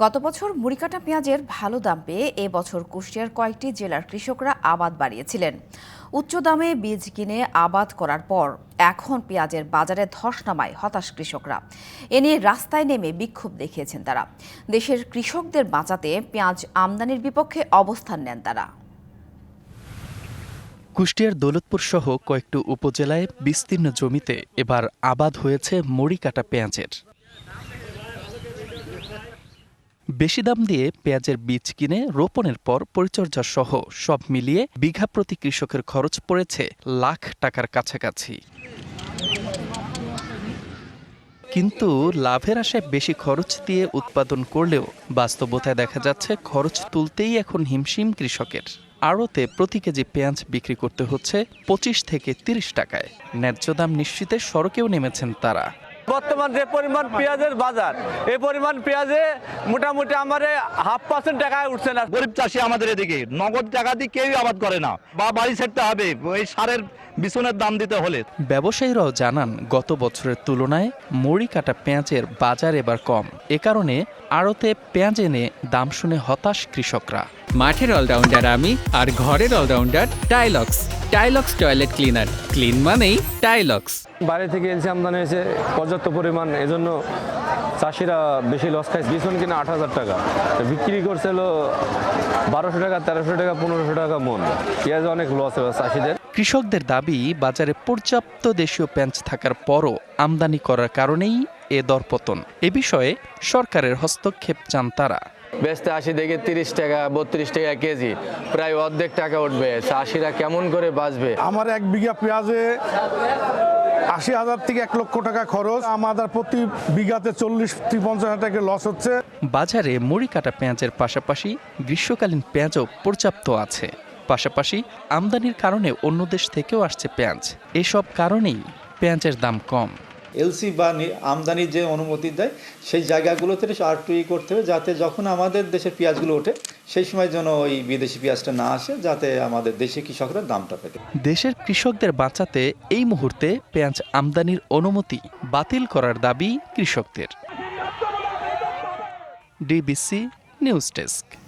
গত বছর মুড়িকাটা পেঁয়াজের ভালো দাম পেয়ে এ বছর কুষ্টিয়ার কয়েকটি জেলার কৃষকরা আবাদ বাড়িয়েছিলেন। উচ্চ দামে বীজ কিনে আবাদ করার পর এখন পেঁয়াজের বাজারে ধস নামায় হতাশ কৃষকরা। এ নিয়ে রাস্তায় নেমে বিক্ষোভ দেখিয়েছেন তারা। দেশের কৃষকদের বাঁচাতে পেঁয়াজ আমদানির বিপক্ষে অবস্থান নেন তারা। কুষ্টিয়ার দৌলতপুর সহ কয়েকটি উপজেলায় বিস্তীর্ণ জমিতে এবার আবাদ হয়েছে মড়ি কাটা পেঁয়াজের। বেশি দাম দিয়ে পেঁয়াজের বীজ কিনে রোপণের পর পরিচর্যা সহ সব মিলিয়ে বিঘা প্রতি কৃষকের খরচ পড়েছে লাখ টাকার কাছাকাছি। কিন্তু লাভের আশায় বেশি খরচ দিয়ে উৎপাদন করলেও বাস্তবতায় দেখা যাচ্ছে খরচ তুলতেই এখন হিমশিম কৃষকের। আড়তে প্রতি কেজি পেঁয়াজ বিক্রি করতে হচ্ছে পঁচিশ থেকে তিরিশ টাকায়। ন্যায্য দাম নিশ্চিতে সড়কেও নেমেছেন তারা। বর্তমান যে পরিমাণ পেঁয়াজের বাজার এই পরিমাণ পেঁয়াজে মোটামুটি আমার হাফ পার্সেন্ট টাকায় উঠছে না। গরিব চাষি আমাদের এদিকে নগদ টাকা দিয়ে কেউই আবাদ করে না। বা বাড়ি ছাড়তে হবে ওই সারের বিছনের দাম দিতে হলে। ব্যবসায়ীরাও জানান গত বছরের তুলনায় মড়ি কাটা পেঁয়াজের বাজার এবার কম। এ কারণে আড়তে পেঁয়াজ এনে দাম শুনে হতাশ কৃষকরা। মাঠের অলরাউন্ডার আমি আর ঘরের allrounder Tylox Tylox toilet cleaner. Clean মানেই টাইলক্স বাইরে থেকে এলসি আমদানি হয়েছে পর্যাপ্ত পরিমাণ এজন্য চাষিরা বেশি লস খাইছে। বিছন কিনা আট হাজার টাকা। তো বিক্রি করছে হলো বারোশো টাকা তেরোশো টাকা পনেরোশো টাকা মন। পেঁয়াজ অনেক লস এবার চাষিদের। কৃষকদের দাবি বাজারে পর্যাপ্ত দেশীয় পেঁয়াজ থাকার পরও আমদানি করার কারণেই এ দরপতন। এ বিষয়ে সরকারের হস্তক্ষেপ চান তারা। বেচতে আশি দেখে তিরিশ টাকা বত্রিশ টাকা কেজি। প্রায় অর্ধেক টাকা উঠবে। চাষিরা কেমন করে বাঁচবে? আমার এক বিঘা পেঁয়াজে আশি হাজার থেকে এক লক্ষ টাকা খরচ। আমাদের প্রতি বিঘাতে চল্লিশ পঞ্চাশ হাজার টাকা লস হচ্ছে। বাজারে মুড়ি কাটা পেঁয়াজের পাশাপাশি গ্রীষ্মকালীন পেঁয়াজও পর্যাপ্ত আছে। পাশাপাশি আমদানির কারণে অন্য দেশ থেকেও আসছে পেঁয়াজ। এসব কারণেই পেঁয়াজের দাম কম। এলসি বা আমদানির যে অনুমতি দেয়, সেই জায়গাগুলোতে আর টু করতে হবে, যাতে যখন আমাদের দেশের পেঁয়াজগুলো ওঠে, সেই সময় যেন ওই বিদেশি পেঁয়াজটা না আসে, যাতে আমাদের দেশি কৃষকরা দামটা পেতে দেশের কৃষকদের বাঁচাতে এই মুহূর্তে পেঁয়াজ আমদানির অনুমতি বাতিল করার দাবি কৃষকদের। DBC news desk.